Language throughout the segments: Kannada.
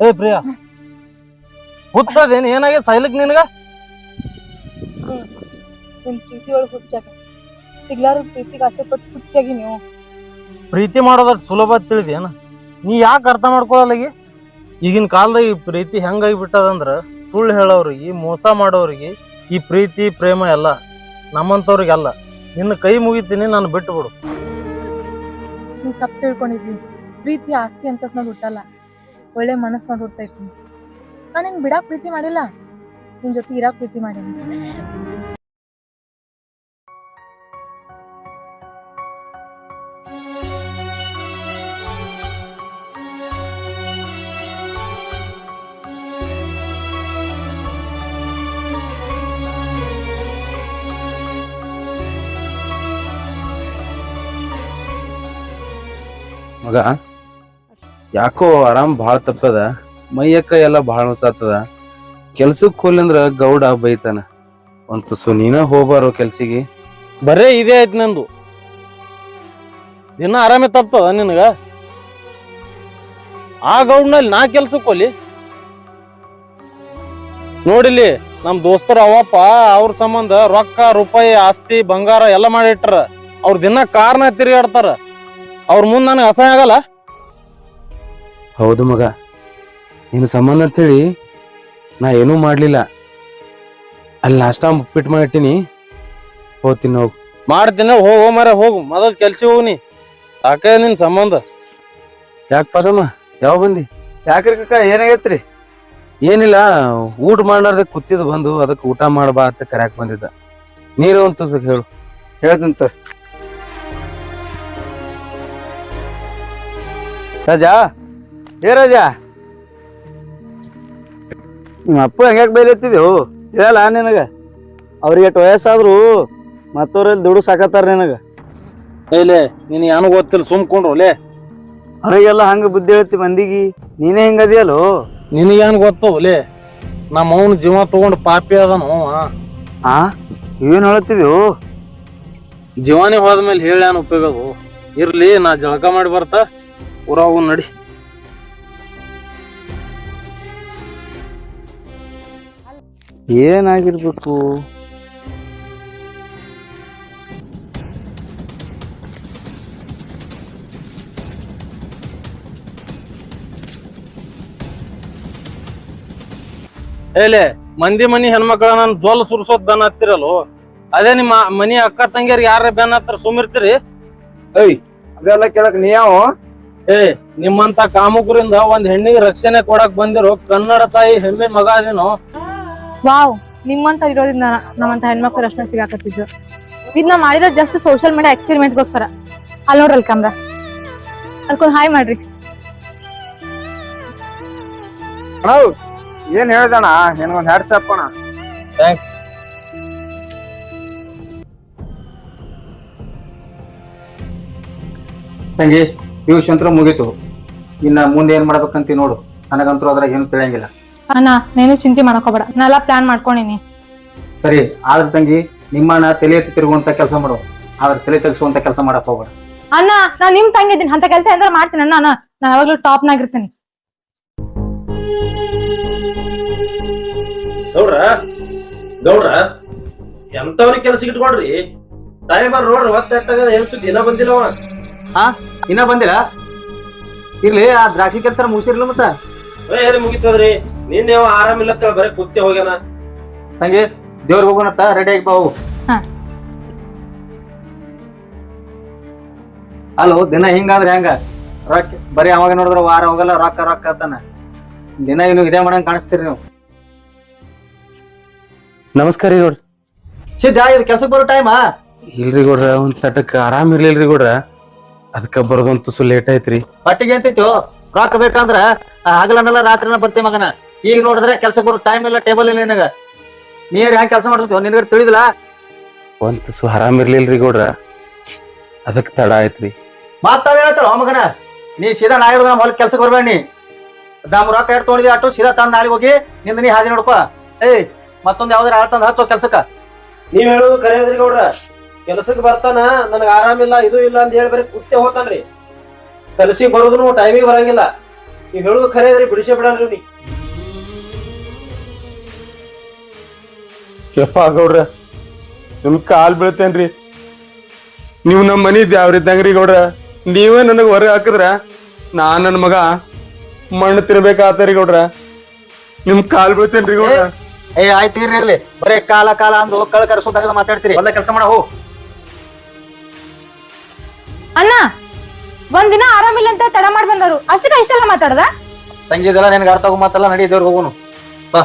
ಏ ಪ್ರಿಯಾ. ಹುತ್ತದೇನ್ ಏನಾಗಿದೆ? ಸೈಲಕ್ ನಿನಗ? ನಿಮ್ ಪ್ರೀತಿ ಒಳಗೆ ಹುಚ್ಚಾಗ ಸಿಗ್ಲಾರ ಪ್ರೀತಿಗೆ ಆಸೆ ಪಟ್ಟು ಹುಚ್ಚಾಗಿ ನೀವು. ಪ್ರೀತಿ ಮಾಡೋದಕ್ಕೆ ಸುಲಭ ತಿಳಿದೇನ? ನೀ ಯಾಕೆ ಅರ್ಥ ಮಾಡ್ಕೊಳಲ್ಲಗಿ? ಈಗಿನ ಕಾಲದಾಗ ಈ ಪ್ರೀತಿ ಹೆಂಗಾಗಿ ಬಿಟ್ಟದಂದ್ರ ಸುಳ್ಳು ಹೇಳೋರಿಗೆ ಮೋಸ ಮಾಡೋರಿಗೆ ಈ ಪ್ರೀತಿ ಪ್ರೇಮ ಎಲ್ಲ ನಮ್ಮಂತವ್ರಿಗೆಲ್ಲ ನಿನ್ನ ಕೈ ಮುಗಿತೀನಿ ನಾನು ಬಿಟ್ಟು ಬಿಡು ನೀ ತಪ್ಪು ತಿಳ್ಕೊಂಡಿದ್ವಿ ಪ್ರೀತಿ, ಆಸ್ತಿ ಅಂತ ನೋಡಿ ಹುಟ್ಟಲ್ಲ. ಒಳ್ಳೆ ಮನಸ್ಸು ನೋಡಿ ಹುಟ್ಟೈತಿ ನಾನು ನಿನ್ ಬಿಡಾಕ್ ಪ್ರೀತಿ ಮಾಡಿಲ್ಲ. ನಿನ್ ಜೊತೆ ಇರಾಕ್ ಪ್ರೀತಿ ಮಾಡೀನಿ. ಮಗ? ಯಾಕೋ ಆರಾಮ್ ಭಾಳ ತಪ್ಪದ ಮೈಯಕ್ಕ ಎಲ್ಲ ಭಾಳ ಹೊಸಾತದ ಕೆಲ್ಸಕ್ ಅಂದ್ರ ಗೌಡ ಬೈತಾನ. ಒಂದ್ ತುಸು ನೀನ ಹೋಗ್ಬಾರೋ ಕೆಲ್ಸಿಗೆ? ಬರೇ ಇದೇ ಆಯ್ತು ನಂದು. ದಿನ ಆರಾಮೇ ತಪ್ಪದ ನಿನಗ? ಆ ಗೌಡ್ನಲ್ಲಿ ನಾ ಕೆಲ್ಸಕ್ಕೆ ಹೋಲಿ ನೋಡಿಲಿ ನಮ್ ದೋಸ್ತರ ಅವಪ್ಪ ಅವ್ರ ಸಂಬಂಧ ರೊಕ್ಕ, ರೂಪಾಯಿ, ಆಸ್ತಿ, ಬಂಗಾರ ಎಲ್ಲ ಮಾಡಿಟ್ರ ಅವ್ರ ದಿನ ಕಾರ್ನ ತಿರುಗಾಡ್ತಾರ. ಅವ್ರ ಮುಂದೆ ನನಗೆ ಅಸಹ್ಯ ಆಗಲ್ಲ? ಹೌದು ಮಗ. ನಿನ್ನ ಸಂಬಂಧ ಅಂತೇಳಿ ನಾ ಏನೂ ಮಾಡಲಿಲ್ಲ. ಅಲ್ಲಿ ನಾಷ್ಟ ಉಪ್ಪಿಟ್ಟು ಮಾಡಿಟ್ಟಿನಿ. ಹೋಗ್ತೀನಿ ಹೋಗು. ಮಾಡ್ತೀನಿ ಹೋಗು ಮರ ಹೋಗು. ಮೊದಲು ಕೆಲ್ಸ ನೀ. ಸಾಕ ನಿನ್ ಸಂಬಂಧ? ಯಾಕೆ ಪದಮ್ಮ ಯಾವ ಬಂದಿ? ಯಾಕ್ರಿ ಕಕ್ಕ ಏನಾಗೈತ್ರಿ? ಏನಿಲ್ಲ ಊಟ ಮಾಡ್ಲಾರ್ದೆ ಕೂತಿದ್ ಬಂದು ಅದಕ್ಕೆ ಊಟ ಮಾಡಬಾ ಅಂತ ಕರ್ಯಾಕ್ ಬಂದಿದ್ದ. ನೀರು ಅಂತ ಹೇಳು. ಹೇಳ್ತಂತ ರಾಜಾ? ಏ ರಾಜಾ? ನಿಮ್ಮ ಅಪ್ಪ ಹಂಗ್ಯಾಕೆ ಬೈಲತ್ತಿದ್ದೆವು ಹೇಳಲ್ಲ ನಿನಗ. ಅವ್ರಿಗೆ ವಯಸ್ಸಾದ್ರು ಮತ್ತವ್ರಲ್ಲಿ ದುಡ್ಡು ಸಾಕತ್ತಾರ ನಿನಗ. ಏಲೇ ನಿನ್ ಏನು ಗೊತ್ತಿಲ್ಲ ಸುಮ್ಕೊಂಡ್ರು ಲೇ. ಅವ್ರಿಗೆಲ್ಲ ಹಂಗ ಬುದ್ಧಿ ಹೇಳ್ತಿ ಮಂದಿಗೆ. ನೀನೇ ಹೆಂಗದಿಯಲ್ಲೋ ನಿನಗೇನು ಗೊತ್ತು ಲೇ? ನಮ್ಮ ಅವನ ಜೀವ ತಗೊಂಡು ಪಾಪಿ ಅದನು ಅವ. ಆ? ಏನ್ ಹೇಳತ್ತಿದ್ದೆವು ಜೀವಾನಿ ಹೋದ್ಮೇಲೆ ಹೇಳಿ ಏನ್ ಉಪಯೋಗ ಅದು. ಇರ್ಲಿ ನಾ ಜಳಕ ಮಾಡಿ ಬರ್ತಾ. ಊರಾಗು ನಡಿ. ಏನಾಗಿರ್ಬೇಕು? ಏಲೆ ಮಂದಿ ಮನಿ ಹೆಣ್ಮಕ್ಳ ನಾನು ಜೋಲ್ ಸುರ್ಸೋದ್ ಬೆನ್ ಹತ್ತಿರಲ್ಲೋ? ಅದೇ ನಿಮ್ಮ ಮನಿ ಅಕ್ಕ ತಂಗಿಯರ್ ಯಾರ ಬೆನ್ ಹತ್ತಿರ ಸುಮಿರ್ತೀರಿ ಅದೆಲ್ಲ ಕೇಳಕ್ ನೀ ಯಾವ? ಏ ನಿಮ್ಮಂತ ಕಾಮುಕರಿಂದ ಒಂದ್ ಹೆಣ್ಣಿಗೆ ರಕ್ಷಣೆ ಕೊಡಕ್ ಬಂದಿರೋ ಕನ್ನಡ ತಾಯಿ ಹೆಮ್ಮೆ ಮಗ ಅದೇನೋ ವಾವ್ ನಿಮ್ಮಂತ ಇರೋದ್ರಿಂದ ನಮ್ಮಂತ ಹೆಣ್ಮಕ್ಳು ರಕ್ಷಣೆ ಸಿಗಾಕತ್ತಿದ್ರು. ಇದನ್ನ ಮಾಡಿರೋ ಜಸ್ಟ್ ಸೋಷಿಯಲ್ ಮೀಡಿಯಾ ಎಕ್ಸ್ಪೆರಿಮೆಂಟ್ಗೋಸ್ಕರ ಅಲ್ಲಿ ನೋಡ್ರಲ್ ಕ್ಯಾಮ್ರಾ ಅದಕ್ಕೊಂದು ಹಾಯ್ ಮಾಡ್ರಿ. ಏನ್ ಹೇಳ್ದಣ ನಿನಗೊಂದ್ ಹ್ಯಾಟ್ಸ್ ಹಾಕೋಣ ಥ್ಯಾಂಕ್ಸ್ ತಂಗಿ. ಪಿಯುಷ್ ಅಂತೂ ಮುಗೀತು. ಇನ್ನ ಮುಂದೆ ಏನ್ ಮಾಡ್ಬೇಕಂತ ನೋಡು. ನನಗಂತೂ ಅದ್ರಾಗ ಏನು ತಿಳಿಯಂಗಿಲ್ಲ. ಅಣ್ಣ ನೀನು ಚಿಂತೆ ಮಾಡ್ಕೋಬೇಡ ನಾನೆಲ್ಲ ಪ್ಲಾನ್ ಮಾಡ್ಕೊಂಡಿನಿ. ಸರಿ ಆದ್ರೆ ತಂಗಿ ನಿಮ್ಮಣ್ಣ ತಲೆ ಎತ್ತಿ ತಿರುಗುವಂತ ಕೆಲಸ ಮಾಡು. ಆದ್ರೆ ತಲೆ ತೆಗಿಸುವಂತ ಕೆಲಸ ಮಾಡಕ್ ಹೋಗ್ಬೇಡ. ಅಣ್ಣ ನಾ ನಿಮ್ ತಂಗಿ ಇದ್ದೀನಿ. ಅಂತ ಕೆಲಸ ಏನಾರ ಮಾಡ್ತೀನಿ ಅಣ್ಣ ನಾನು ನಾನು ಯಾವಾಗ್ಲೂ ಟಾಪ್ ನಾಗಿರ್ತೀನಿ ಗೌಡ್ರ ಗೌಡ್ರ ಎಂತವ್ರಿಗೆ ಕೆಲಸ ಇಟ್ಕೊಡ್ರಿ? ಟೈಮರ್ ನೋಡ್ರಿ ಮತ್ತೆ ಏನ್ ಸುದ್ದಿ? ದಿನ ಬಂದಿಲ್ಲವ. ಇನ್ನ ಬಂದಿಲ್ಲ? ಇರ್ಲಿ ಆ ದ್ರಾಕ್ಷಿ ಕೆಲಸ ಮುಗಿಸಿರ್ಲ ಮತ್ತ. ಎಲ್ಲಿ ಮುಗಿತದ್ರಿ? ನಿನ್ನೆ ಯಾವ ಆರಾಮಿಲ್ಲ ಬರೀ ಕುತ್ತೆ ಹೋಗ್ಯಾನ. ತಂಗಿ ದೇವ್ರಿಗೆ ಹೋಗೋಣತ್ತ ರೆಡಿ ಆಗಿ ಬಾ ಹೋಗು ಹಾ. ಅಲ್ಲೋ ದಿನ ಹಿಂಗಾದ್ರೆ ಹೆಂಗ? ರೊಕ್ಕ ಬರೀ ಅವಾಗ ನೋಡಿದ್ರ ವಾರ ಹೋಗಲ್ಲ ರೊಕ್ಕ ರೊಕ್ಕ ಅಂತಾನ. ದಿನ ಇನ್ನು ಇದೇ ಮಾಡಂಗ್ ಕಾಣಿಸ್ತೀರಿ ನೀವು. ನಮಸ್ಕಾರ ರೀ ಗೌಡ್ರ. ಸಿದ್ಧ ಇದು ಕೆಲ್ಸಕ್ಕೆ ಬರೋ ಟೈಮಾ ಇಲ್ರಿ ಗೌಡ್ರ ಒಂದ್ ತಟಕ್ ಆರಾಮ್ ಇರ್ಲಿಲ್ರಿ ಗೌಡ್ರ. ಅದಕ್ಕ ಬರೋದಂತೂ ಸು ಲೇಟ್ ಐತ್ರಿ ಪಟ್ಟಿಗೆ ಅಂತಿತ್ತು ರೊಕ್ಕ ಬೇಕಂದ್ರ ಹಗಲನ್ನೆಲ್ಲ ರಾತ್ರಿನ ಬರ್ತೀವಿ ಮಗನ. ಈಗ ನೋಡಿದ್ರೆ ಕೆಲ್ಸಕ್ಕೆ ಬರೋ ಟೈಮ್ ಇಲ್ಲ ಟೇಬಲ್ ಇಲ್ಲ ನಿನಗ. ನೀರ್ ಹೆಂಗ್ ಕೆಲಸ ಮಾಡ್ತೀವಿ ನಿನಗ ತಿಳಿದಿಲ್ಲ? ಒಂದ್ ಸು ಆರಾಮ್ ಇರ್ಲಿಲ್ರಿ ಗೌಡ್ರ. ಅದಕ್ ತಡ ಆಯ್ತ್ರಿ. ಮಾತಾಡ ಹೇಳ್ತಾರ ಮಗನ ನೀ ಸೀದಾ ನಾ ಹಿಡಿದ ಹೊಲ ಕೆಲ್ಸಕ್ಕೆ ಬರ್ಬೇಡ. ನೀ ನಮ್ ರೊಕ್ಕ ಎಷ್ಟು ತೊಗೊಂಡಿದ್ವಿ ಅಟ್ಟು ಸೀದಾ ತಂದ್ ನಾಳೆಗೆ ಹೋಗಿ ನಿಂದ ನೀ ಹಾದಿ ನೋಡ್ಕೋ. ಏಯ್ ಮತ್ತೊಂದ್ ಯಾವ್ದಾರ ಆಳ್ತಂದ್ ಹಚ್ಚೋ ಕೆಲ್ಸಕ್ಕ. ನೀವ್ ಹೇಳೋದು ಕರೆಯೋದ್ರಿ ಗೌಡ್ರ. ಕೆಲಸಕ್ಕೆ ಬರ್ತಾನ ನನಗೆ ಆರಾಮಿಲ್ಲ ಇದು ಇಲ್ಲ ಅಂತ ಹೇಳಿ ಬರೀ ಕುಟ್ಟೆ ಹೋತಾನ್ರಿ. ಕಲಸಿ ಬರೋದನು ಟೈಮಿಗೆ ಬರಂಗಿಲ್ಲ. ನೀವ್ ಹೇಳುದು ಖರೆ ಇದ್ರಿ ಬಿಡಿಸೇ ಬಿಡಲ್ರಿ ನೀ ಯಪ್ಪ ಗೌಡ್ರ ನಿಮ್ ಕಾಲ್ ಬೀಳ್ತೇನ್ರಿ. ನೀವು ನಮ್ಮ ಮನಿ ದ್ಯಾವ್ರಿದ್ದಂಗ್ರಿ ಗೌಡ್ರ. ನೀವೇ ನನಗೆ ಹೊರಗೆ ಹಾಕಿದ್ರ ನಾ ನನ್ನ ಮಗ ಮಣ್ಣು ತಿನ್ಬೇಕಾತರಿ ಗೌಡ್ರ. ನಿಮ್ ಕಾಲ್ ಬೀಳ್ತೇನ್ರಿ ಗೌಡ್ರ. ಏ ಆಯ್ತು ಅಲ್ಲಿ. ಬರೇ ಕಾಲ ಕಾಲ ಅಂದು ಕಳ ಕರೆಸೋದಾಗ ಮಾತಾಡ್ತೀರಿ. ಒಳ್ಳೆ ಕೆಲಸ ಮಾಡ ಹೋ. ಅಣ್ಣ, ಒಂದಿನ ಆರಾಮಿಲ್ಲ ಅಂತ ತಡ ಮಾಡಿ ಬಂದರು ಅಷ್ಟಕ್ಕೆ ಇಷ್ಟೆಲ್ಲ ಮಾತಾಡದ? ತಂಗಿ ಇದೆಲ್ಲ ನಿನಗೆ ಅರ್ಥ ಆಗೋ ಮಾತಲ್ಲ ನಡಿ ದೇವ್ರಿಗೆ ಹೋಗೋನು. ಬಾ.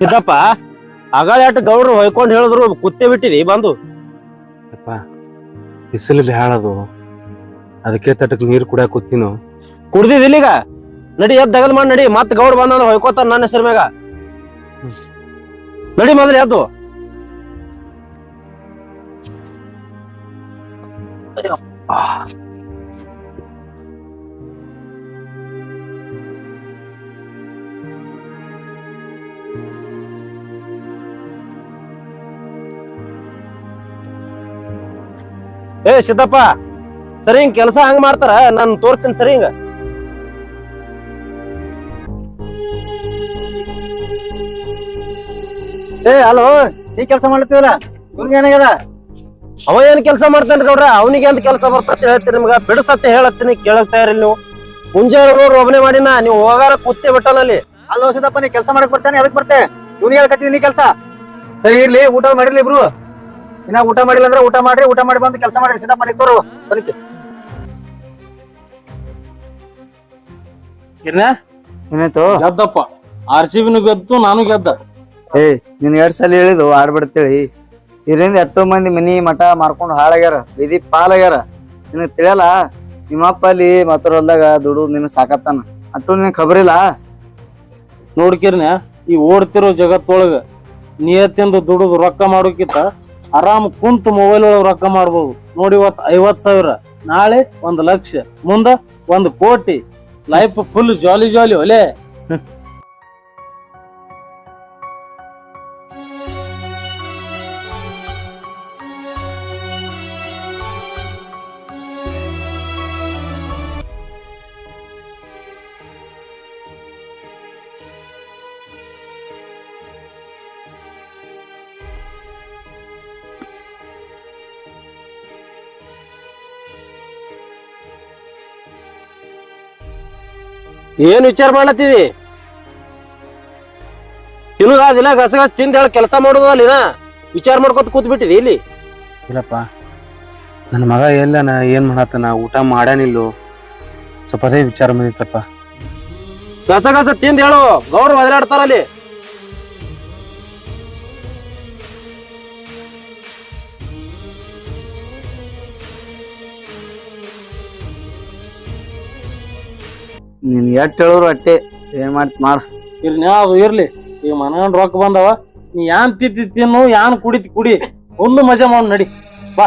ಸಿದ್ದಪ್ಪ ಆಗಳ ಅಟ್ ಗೌಡ್ರು ಹೊಯ್ಕೊಂಡು ಹೇಳಿದ್ರು ಕುತ್ತೆ ಬಿಟ್ಟಿದಿ ಬಂದು ಅಪ್ಪ ಬಿಸಿಲು ಬ್ಯಾಳದು ಅದಕ್ಕೆ ತಟಕ್ ನೀರು ಕುಡಿಯಾಕ ಕೂತೀನು ಕುಡ್ದಿದ್ ಇಲ್ಲಿಗ ನಡಿ ಎದ್ ದಗಲ್ ಮಾಡಿ ನಡಿ ಮತ್ ಗೌಡ ಬಂದ ಹೊಯ್ಕೋತಾನ ನನ್ನ ಹೆಸರು ಮ್ಯಾಗ. ನಡಿ ಮೊದಲು ಎದ್ದು. ಏ ಸಿದ್ದಪ್ಪ, ಸರಿ ಹಿಂಗ್ ಕೆಲಸ ಹಂಗ ಮಾಡ್ತಾರ, ನಾನು ತೋರಿಸ್ತೀನಿ ಸರಿ ಹಿಂಗ. ಏ ಹಲೋ ನೀ ಕೆಲಸ ಮಾಡ್ತೀವಲ್ಲ ನಿಮ್ಗೆ ಏನಾಗ್ಯದ? ಅವ ಏನ್ ಕೆಲಸ ಮಾಡ್ತಾನೆ ಗೌಡ್ರ? ಅವನಿಗೆ ಅಂತ ಕೆಲಸ ಬರ್ತಂತ ಹೇಳ್ತೀನಿ ನಿಮ್ಗ? ಬಿಡಸತ್ತೆ ಹೇಳತ್ತೀನಿ ಕೇಳಕ್ ಇರಲಿ ನೀವು. ಮುಂಜಾನೆ ನೋಡ್ರಿ ಒಬ್ಬನೇ ಮಾಡಿನ ನೀವು ಹೋಗಾರ ಕುತ್ತೆ ಬಿಟ್ಟನಲ್ಲಿ ಅಲ್ಲೋ. ಸಿದ್ದಪ್ಪ ನೀ ಕೆಲಸ ಮಾಡಕ್ ಬರ್ತಾನೆ ಅದಕ್ಕೆ ಬರ್ತೆ? ಇವ್ನಿಗೆ ಹೇಳ್ಕತ್ತೀನಿ ನೀ ಕೆಲಸ. ಸರಿ ಇರ್ಲಿ ಊಟ ಮಾಡಿರ್ಲಿ ಇಬ್ರು. ಇನ್ನ ಊಟ ಮಾಡಿಲ್ಲ ಅಂದ್ರೆ ಊಟ ಮಾಡ್ರಿ ಊಟ ಮಾಡಿ ಬಂದು ಕೆಲಸ ಮಾಡ್ರಿ ಸಿದ್ದಪ್ಪ ನಿಂತೋರು ಬನ್ನಿ. ಏನಾಯ್ತು? ಗೆದ್ದಪ್ಪ. ಆರ್ ಸಿ ಬಿನು ಗೆದ್ದು ನಾನು ಗೆದ್ದ. ಏ ನಿನ್ ಎರಡ್ ಸಲ ಹೇಳಿದು ಆಡ್ಬಿಡ್ತೇಳಿ ಇದರಿಂದ ಎಷ್ಟೋ ಮಂದಿ ಮನಿ ಮಠ ಮಾರ್ಕೊಂಡು ಹಾಳಾಗ್ಯಾರ ಬೀದಿ ಪಾಲಾಗ್ಯಾರ. ನಿನಗೆ ತಿಳಿಯಲ್ಲ ನಿಮ್ಮಪ್ಪ ಅಲ್ಲಿ ಮಾತ್ರ ಹೊಲ್ದಾಗ ದುಡು ನಿನ್ ಸಾಕತ್ತಾನ. ಅಟ್ಟು ನಿನ್ ಖಬರಿಲ್ಲ? ನೋಡ್ಕಿರ್ನ ಈ ಓಡ್ತಿರೋ ಜಗತ್ತೊಳಗ ನಿಯತ್ತಿಂದ ದುಡಿದು ರೊಕ್ಕ ಮಾಡೋಕ್ಕಿಂತ ಆರಾಮ್ ಕುಂತು ಮೊಬೈಲ್ ಒಳಗೆ ರೊಕ್ಕ ಮಾಡ್ಬೋದು ನೋಡಿ ಇವತ್ತು ಐವತ್ ಸಾವಿರ ನಾಳೆ ಒಂದು ಲಕ್ಷ ಮುಂದ ಒಂದು ಕೋಟಿ. ಲೈಫ್ ಫುಲ್ ಜಾಲಿ ಜಾಲಿ ಒಲೆ. ಏನ್ ವಿಚಾರ ಮಾಡ್ಲತ್ತಿದಿ? ದಿನ ಗಸಗಸ ತಿಂದ ಹೇಳಿ ಕೆಲಸ ಮಾಡೋದಲ್ಲಿನ ವಿಚಾರ ಮಾಡ್ಕೊತ ಕೂತ್ ಬಿಟ್ಟಿದಿ ಇಲ್ಲಿ? ಇಲ್ಲಪ್ಪ ನನ್ನ ಮಗ ಎಲ್ಲನ ಏನ್ ಮಾಡತ್ತನ ಊಟ ಮಾಡ್ಯಾನಿಲ್ಲೋ ಸ್ವಲ್ಪ ಅದೇ ವಿಚಾರ ಬಂದಿತ್ತಪ್ಪ ಗಸಗಸ ತಿಂದ ಹೇಳು ಗೌರವ ಅಲ್ಲಿ. ನಿನ್ ಎಷ್ಟ್ ಹೇಳೋರು ಅಟ್ಟೆ ಏನ್ ಮಾಡ್ತಿ ಮಾಡ. ಇರ್ಲಿ ಅದು ಇರ್ಲಿ. ಈಗ ಮನಗಂಡ್ ರೊಕ್ಕ ಬಂದವ ನೀ ಯಾನ್ ತಿತ್ತಿ ತಿನ್ನು ಯಾನ್ ಕುಡಿತಿ ಕುಡಿ ಒಂದು ಮಜಾ ಮಾಡ್ ನಡಿ ಬಾ.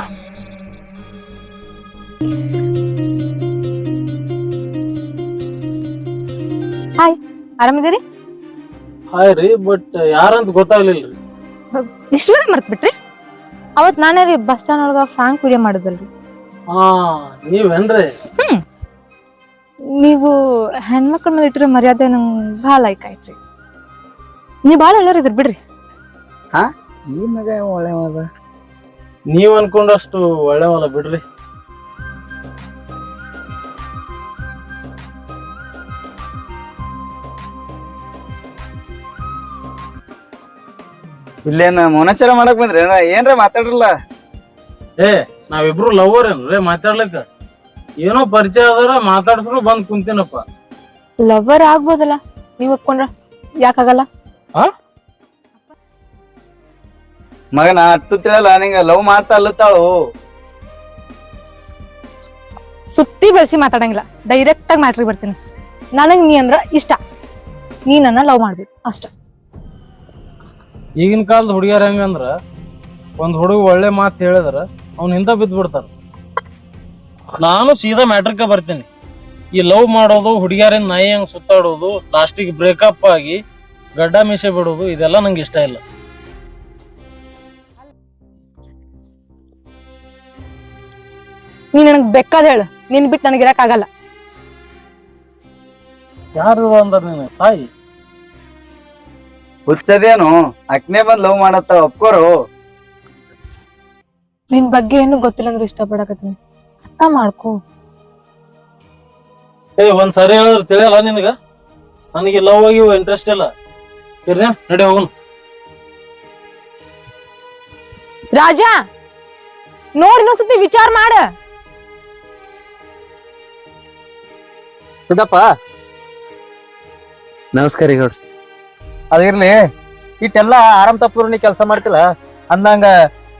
ಆರಾಮಿದ್ದೀರಿ? ಹಾಯ್ ರೀ ಬಟ್ ಯಾರಂತ ಗೊತ್ತಾಗ್ಲಿಲ್ಲ ಇಷ್ಟು ಬೇಗ ಮರ್ತ್ ಬಿಟ್ರಿ ಅವತ್ ನಾನೇ ರೀ ಬಸ್ ಸ್ಟ್ಯಾಂಡ್ ಒಳಗ ಫ್ರಾಂಕ್ ವಿಡಿಯೋ ಮಾಡಿದಲ್ರಿ ಹಾ ನೀವೇನ್ರಿ? ನೀವು ಹೆಣ್ಮಕ್ಳ ಮೇಲೆ ಇಟ್ಟಿರೋ ಮರ್ಯಾದೆ ನಂಗೆ ಭಾಳ ಲೈಕ್ ಆಯ್ತ್ರಿ. ನೀವು ಭಾಳ ಇದ್ರಿ ಬಿಡ್ರಿ. ಈ ಮಗ ಒಳ್ಳೆ ಮಗ? ನೀವ್ ಅನ್ಕೊಂಡಷ್ಟು ಒಳ್ಳೆಯವಲ್ಲ ಬಿಡ್ರಿ. ಇಲ್ಲೇನ ಮೌನಾಚಾರ ಮಾಡಕ್ ಬಂದ್ರಿ ಏನ್ರ ಮಾತಾಡ್ರಲ್ಲ? ಏ ನಾವಿಬ್ರು ಲವರ್ ಏನ್ರಿ? ಮಾತಾಡ್ಲಿಕ್ಕ? ಏನೋ ಪರಿಚಯ ಅದಾರ ಮಾತಾಡ್ಸ್ರು ಬಂದ್ ಕುಂತೀನಪ್ಪ. ಲವರ್ ಆಗ್ಬೋದಲ್ಲ? ನೀವ್ ಒಪ್ಕೊಂಡ್ರ? ಯಾಕಾಗಲ್ಲ ಮಗನ ಅಟ್ಟು ತಿಳಲ್ಲ ನಿಂಗ ಲವ್ ಮಾಡ್ತಾ ಅಲ್ಲತ್ತಾಳು. ಸುತ್ತಿ ಬೆಳೆಸಿ ಮಾತಾಡಂಗಿಲ್ಲ. ಡೈರೆಕ್ಟ್ ಆಗಿ ಮ್ಯಾಟ್ರಿಗೆ ಬರ್ತೀನಿ. ನನಗ್ ನೀ ಅಂದ್ರ ಇಷ್ಟ. ನೀ ನನ್ನ ಲವ್ ಮಾಡ್ಬೇಕು ಅಷ್ಟ. ಈಗಿನ ಕಾಲದ ಹುಡುಗಿಯರ್ ಹೆಂಗಂದ್ರ ಒಂದ್ ಹುಡುಗ ಒಳ್ಳೆ ಮಾತು ಹೇಳಿದ್ರ ಅವ್ನ ಹಿಂದ ಬಿದ್ದ್ ಬಿಡ್ತಾರ. ನಾನು ಸೀದಾ ಮ್ಯಾಟ್ರಿಕ ಬರ್ತೀನಿ. ಈ ಲವ್ ಮಾಡೋದು ಹುಡುಗಿಯರಿಂದ ನಾಯಿ ಹಂಗ್ ಸುತ್ತಾಡೋದು ಲಾಸ್ಟಿಗೆ ಬ್ರೇಕಪ್ ಆಗಿ ಗಡ್ಡ ಮೀಸೆ ಬಿಡೋದು ಇದೆಲ್ಲ ನಂಗೆ ಇಷ್ಟ ಇಲ್ಲ. ನೀ ನನಗ್ ಬೆಕ್ಕದ ಹೇಳು. ನಿನ್ ಬಿಟ್ಟು ನನಗೆ ಆಗಲ್ಲ. ಯಾರು ಅಂದ್ರ ನೀನು? ಸಾಯಿ. ಹುಚ್ಚದೇನು? ಅಕ್ನೆ ಬಂದ್ ಲವ್ ಮಾಡತ್ತ ಒಪ್ಕೋರು. ನಿನ್ ಬಗ್ಗೆ ಏನು ಗೊತ್ತಿಲ್ಲ ಅಂದ್ರೆ ಇಷ್ಟಪಡಕತ್ತೀನಿ ಅರ್ಥ ಮಾಡ್ಕೋ. ಏ ಒಂದ್ ಸರಿ ಹೇಳಿದ್ರೆ ತಿಳಿಯಲ್ಲ ನಿನಗ? ನನಗೆ ಲವ್ ಆಗಿ ಇಂಟ್ರೆಸ್ಟ್ ಇಲ್ಲ. ಇರ್ನ ನಡಿ ಹೋಗೋಣ. ರಾಜ ನೋಡಿ ಇನ್ನೊಂದ್ಸತಿ ವಿಚಾರ ಮಾಡ. ಸಿದ್ದಪ್ಪ ನಮಸ್ಕಾರ ಈಗ ಅದಿರ್ಲಿ ಇಟ್ಟೆಲ್ಲ ಆರಾಮ್ ತಪ್ಪರು ನೀ ಕೆಲಸ ಮಾಡ್ತಿಲ್ಲ. ಅಂದಂಗ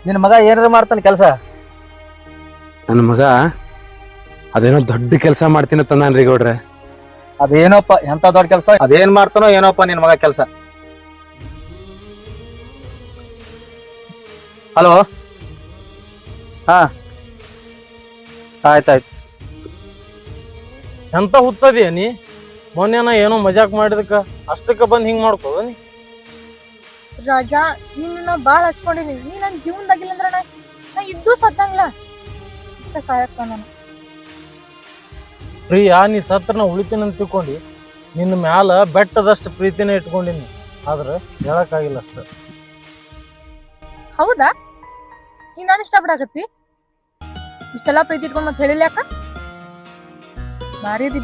ನಿನ್ ಮಗ ಏನಾರ ಮಾಡ್ತಾನೆ ಕೆಲಸ. ನನ್ನ ಮಗ ಅದೇನೋ ದೊಡ್ಡ ಕೆಲಸ ಮಾಡ್ತೀನಿ ತಂದಾನ್ರಿ ಗೌಡ್ರೆ. ಅದೇನೋಪ್ಪ ಎಂತ ದೊಡ್ಡ ಕೆಲಸ? ಅದೇನ್ ಮಾಡ್ತಾನೋ ಏನೋಪ್ಪ ನಿನ್ ಮಗ ಕೆಲಸ? ಹಲೋ? ಹಾ. ಆಯ್ತಾಯ್ತು. ಎಂತ ಹುಚ್ಚದಿಯ ನೀ? ಮೊನ್ನೆನ ಏನೋ ಮಜಾಕ್ ಮಾಡಿದಕ್ಕ ಅಷ್ಟಕ್ಕ ಬಂದ್ ಹಿಂಗ್ ಮಾಡ್ಕೋದ ನೀ? ರಾಜ ನಿನ್ನ ಬಾಳ ಹಚ್ಕೊಂಡಿನಿ ನೀ ನನ್ ಜೀವನದಾಗಿಲ್ಲ ಅಂದ್ರ ನಾ ನಾ ಇದ್ದು ಸತ್ತಂಗ್ಲ. ಸಾಯಕ್ಕ ನಾನು. ಪ್ರಿಯಾ ನೀ ಸತ್ರ ನಾ ಉಳಿತೀನಿ ಅಂತ ತಿಳ್ಕೊಂಡು. ನಿನ್ನ ಮ್ಯಾಲ ಬೆಟ್ಟದಷ್ಟು ಪ್ರೀತಿನೇ ಇಟ್ಕೊಂಡಿನಿ. ಆದ್ರೆ ಹೇಳಕ್ಕಾಗಿಲ್ಲ ಅಷ್ಟ. ಹೌದಾ? ನೀ ನಾನು ಇಷ್ಟಪಡಾಕತ್ತಿ? ಇಷ್ಟೆಲ್ಲ ಪ್ರೀತಿ ಇಟ್ಕೊಂಡು ಮತ್ತೆ ಹೇಳಿಲ್ಲ ಯಾಕ? ಬಾರಿ ಅದಿ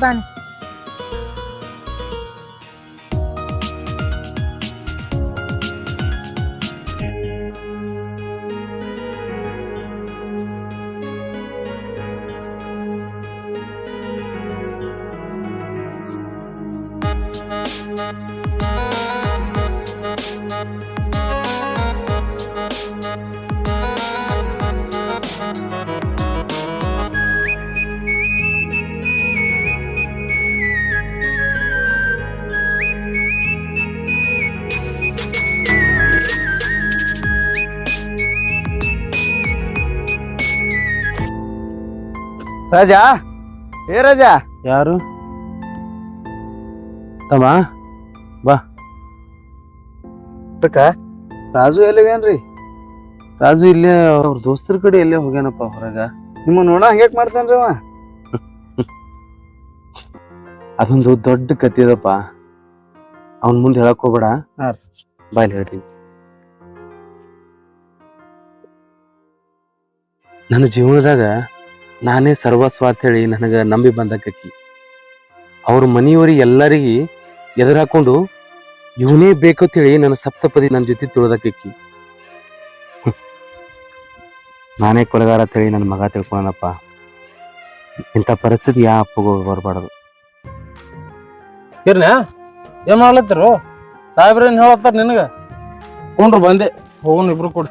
ರಾಜಾ? ಏ ರಾಜಾ? ಯಾರು? ತಮ್ಮ? ರಾಜು ಎಲ್ಲಿಗೇನ್ರಿ ರಾಜು ಇಲ್ಲೇ ಅವ್ರ ದೋಸ್ತರ ಕಡೆ ಎಲ್ಲೇ ಹೋಗ್ಯಾನಪ್ಪ ಹೊರಗ. ನಿಮ್ಮ ನೋಡ ಹಂಗ್ಯಾಕ್ ಮಾಡ್ತಾನ್ರಿ ಅವ? ಅದೊಂದು ದೊಡ್ಡ ಕತಿ ಅದಪ್ಪ. ಅವನ್ ಮುಂದೆ ಹೇಳಕ್ ಹೋಗ್ಬೇಡ. ಬಾಯ್ ಹೇಳ್ರಿ ನನ್ನ ಜೀವನದಾಗ ನಾನೇ ಸರ್ವಸ್ವ ಅಂತ ಹೇಳಿ ನನಗೆ ನಂಬಿ ಬಂದಕ್ಕಿ. ಅವ್ರ ಮನೆಯವರಿಗೆ ಎಲ್ಲರಿಗೆ ಎದುರು ಹಾಕೊಂಡು ಇವನೇ ಬೇಕು ಅಂತೇಳಿ ನನ್ನ ಸಪ್ತಪದಿ ನನ್ನ ಜೊತೆ ತುಳಿದಕ್ಕಿ. ನಾನೇ ಕೊಲೆಗಾರ ಅಂತೇಳಿ ನನ್ನ ಮಗ ತಿಳ್ಕೊಳನಪ್ಪ ಇಂಥ ಪರಿಸ್ಥಿತಿ ಯಾ ಅಪ್ಪಗೂ ಬರಬಾರ್ದು. ಇರ್ನ ಏನ್ ಮಾಡ್ಲತ್ತಿರು? ಸಾಹೇಬ್ರೇನ್ ಹೇಳತ್ತಾರ ನಿನಗ? ಹ್ಞೂ ಬಂದೆ. ಹೋಗೋಣ ಇಬ್ರು ಕೂಡ.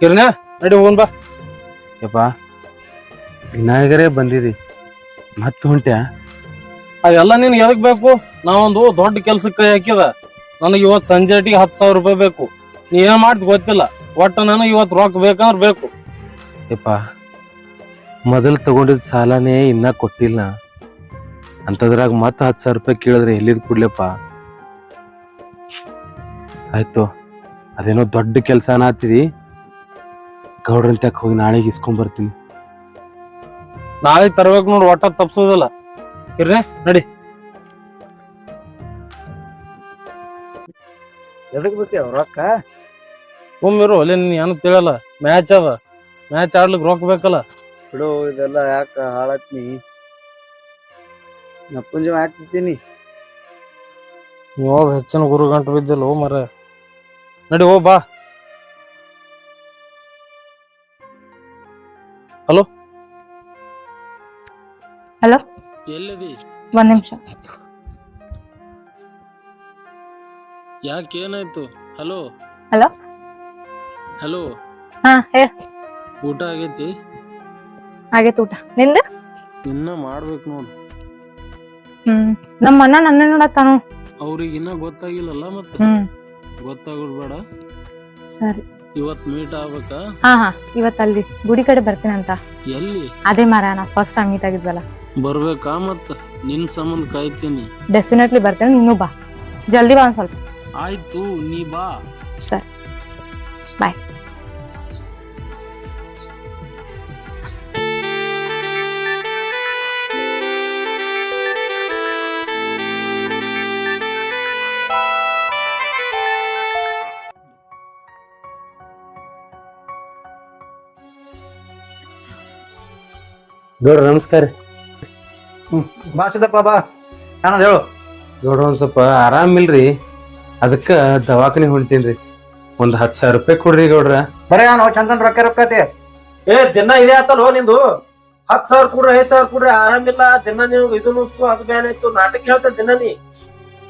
ಕಿರ್ನ್ಯಾ ನಡಿ ಹೋಗೋಣ ಬಾ. ಯಪ್ಪ ವಿನಾಯಕರೇ ಬಂದಿದಿ ಮತ್ತೆ ಹೊಂಟ್ಯಾ? ಅದೆಲ್ಲ ನಿನ್ ಎದಕ್ ಬೇಕು? ನಾವೊಂದು ದೊಡ್ಡ ಕೆಲ್ಸಕ್ಕೆ ಕೈ ಹಾಕಿದ. ನನಗೆ ಇವತ್ತು ಸಂಜೆಟಿಗೆ ಹತ್ತು ಸಾವಿರ ರೂಪಾಯಿ ಬೇಕು. ನೀ ಏನ್ ಮಾಡ್ತಿ ಗೊತ್ತಿಲ್ಲ. ಒಟ್ಟು ನಾನು ಇವತ್ತು ರೊಕ್ಕ ಬೇಕಂದ್ರೆ ಬೇಕು. ಯಪ್ಪ ಮೊದಲು ತಗೊಂಡಿದ್ ಸಾಲನೇ ಇನ್ನ ಕೊಟ್ಟಿಲ್ಲ. ಅಂತದ್ರಾಗ ಮತ್ತೆ ಹತ್ತು ಸಾವಿರ ರೂಪಾಯಿ ಕೇಳಿದ್ರೆ ಎಲ್ಲಿದ್ ಕೊಡ್ಲಪ್ಪ? ಆಯ್ತು ಅದೇನೋ ದೊಡ್ಡ ಕೆಲಸ ಅನ್ನತ್ತಿದಿ ಗೌಡ್ರಂತ್ಯಾಕ ಹೋಗಿ ನಾಳೆಗೆ ಇಸ್ಕೊಂಡ್ ಬರ್ತೀನಿ? ನಾಳೆ ತರ್ಬೇಕು ನೋಡಿ ಒಟ್ಟ ತಪ್ಸೋದಿಲ್ಲ. ಕಿರ್ನೆ ನಡಿ. ಎದಕ್ ಬೇಕು ರೊಕ್ಕ? ಒಮ್ಮಿರು ಅಲ್ಲೇ ನೀನ್ ಏನು ತಿಳಿಯಲ್ಲ. ಮ್ಯಾಚ್ ಅದ. ಮ್ಯಾಚ್ ಆಡ್ಲಿಕ್ಕೆ ರೊಕ್ಕ ಬೇಕಲ್ಲ. ಬಿಡು ಇದೆಲ್ಲ ಯಾಕ ಹಾಳತ್ನಿ? ನಪ್ಪುಂಜ ಹಾಕ್ತಿದ್ದೀನಿ. ನೀವು ಹೋಗ್ ಹೆಚ್ಚಿನ ಗುರು ಗಂಟು ಬಿದ್ದಿಲ್ಲ ಓ ಮರ ನಡಿ ಓ ಬಾ. ಹಲೋ ಹಲೋ ಎಲ್ಲಿದಿ? ಒಂದ್ ನಿಮಿಷ. ಯಾಕೆ ಏನಾಯ್ತು? Hello Hello? ಹಲೋ ಹಾ ಹೇ ಊಟ ಆಗೈತಿ? ಆಗೈತ್ ಊಟ. ನಿಂದ? ಇನ್ನ ಮಾಡ್ಬೇಕು ನೋಡು. ಹ್ಮ್. ನಮ್ಮ ಅಣ್ಣ ನನ್ನ ನೋಡತ್ತಾನು. ಅವ್ರಿಗೆ ಇನ್ನ ಗೊತ್ತಾಗಿಲ್ಲಲ್ಲ ಮತ್ತೆ? ಹ್ಮ್. ಗೊತ್ತಾಗ್ಬಿಡ್ಬೇಡ ಸರಿ. ಇವತ್ ಮೀಟ್ ಆಗ್ಬೇಕ? ಹಾ ಹಾ. ಇವತ್ ಅಲ್ಲಿ ಗುಡಿ ಕಡೆ ಬರ್ತೀನಂತ ಎಲ್ಲಿ? ಅದೇ ಮರ ನಾ ಫಸ್ಟ್ ಟೈಮ್ ಮೀಟ್ ಆಗಿದ್ವಲ್ಲ. ಬರ್ಬೇಕಾ ಮತ್ತ? ನಿನ್ ಸಂಬಂಧ ಕಾಯ್ತೀನಿ. ಡೆಫಿನೆಟ್ಲಿ ಬರ್ತೇನೆ ನೀನು ಬಾ. ಜಲ್ದಿ ಬಾ ಒಂದ್ ಸ್ವಲ್ಪ. ಆಯ್ತು ನೀ ಬಾ. ಸರಿ. ಬಾಯ್ ಗೌಡ್ರ ನಮಸ್ಕಾರ. ಬಾ ಸಿದ್ದಪ್ಪ ಬಾ. ಏನದ ಹೇಳು. ಗೌಡ್ರ ಒಂದ್ ಸ್ವಲ್ಪ ಆರಾಮಿಲ್ರಿ ಅದಕ್ಕ ದವಾಖಾನೆ ಹೊಂಟೀನ್ರಿ. ಒಂದ್ ಹತ್ತು ಸಾವಿರ ರೂಪಾಯಿ ಕೊಡ್ರಿ ಗೌಡ್ರ. ಬರೇ ನಾನು ಚಂದನ್ ರೊಕ್ಕ ರೊಕ್ಕತಿ ಏ ದಿನ ಇದೆ ಹೋ ನಿಂದು? ಹತ್ ಸಾವಿರ ಕೊಡ್ರಿ ಐದ್ ಸಾವಿರ ಕೊಡ್ರಿ ಆರಾಮಿಲ್ಲ ದಿನ ನೀವು ಇದು ನುಸ್ತು ಅದು ಬ್ಯಾನ್ ಆಯ್ತು. ನಾಟಕ ಹೇಳ್ತ ದಿನ ನೀ.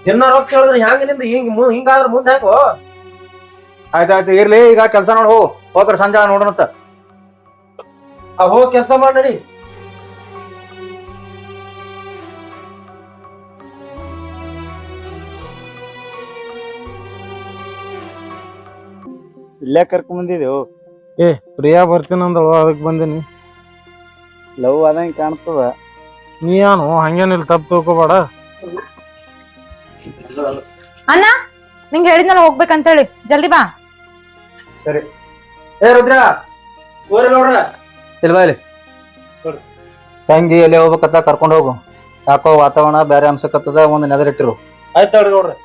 ದಿನ ರೊಕ್ಕ ಹೇಳಿದ್ರೆ ಹೆಂಗ ನಿಂದ? ಹಿಂಗ್ ಮು- ಹಿಂಗಾದ್ರ ಮುಂದೆ ಹೇಗೋ ಆಯ್ತಾಯ್ತು ಇರ್ಲಿ ಈಗ ಕೆಲಸ ನೋಡು. ಹೋಗ್ ಹೋಗ್ರ ಸಂಜೆ ನೋಡೋಣ ಆ ಹೋಗ್ ಕೆಲಸ ಮಾಡಿ ನಡಿ. ಇಲ್ಲೇ ಕರ್ಕೊಂಡ್ ಬಂದಿದ್ದೇವು ಏ ಪ್ರಿಯಾ ಬರ್ತೀನಂದಳು ಅದಕ್ಕೆ ಬಂದೀನಿ. ಲವ್ ಆದಂಗೆ ಕಾಣ್ತದ. ನೀ ಏನು ಹಂಗೇನಿಲ್ಲ ತಪ್ಪು ತಿಳ್ಕೊಬೇಡ. ಅಣ್ಣ ನಿಂಗೆ ಹೇಳಿದ್ನಲ್ಲ ಹೋಗ್ಬೇಕಂತೇಳಿ. ಜಲ್ದಿ ಬಾ. ಸರಿ. ಏ ರುದ್ರ ಊರ ನೋಡ್ರ? ಇಲ್ವಾ ಇಲ್ಲಿ. ತಂಗಿ ಎಲ್ಲಿ ಹೋಗ್ಬೇಕತ್ತ ಕರ್ಕೊಂಡು ಹೋಗು. ಯಾಕೋ ವಾತಾವರಣ ಬೇರೆ ಅಂಶಕ್ಕತ್ತದ ಒಂದು ನೆದರಿಟ್ಟಿರು. ಆಯ್ತು ನೋಡ್ರಿ ನೋಡ್ರಿ.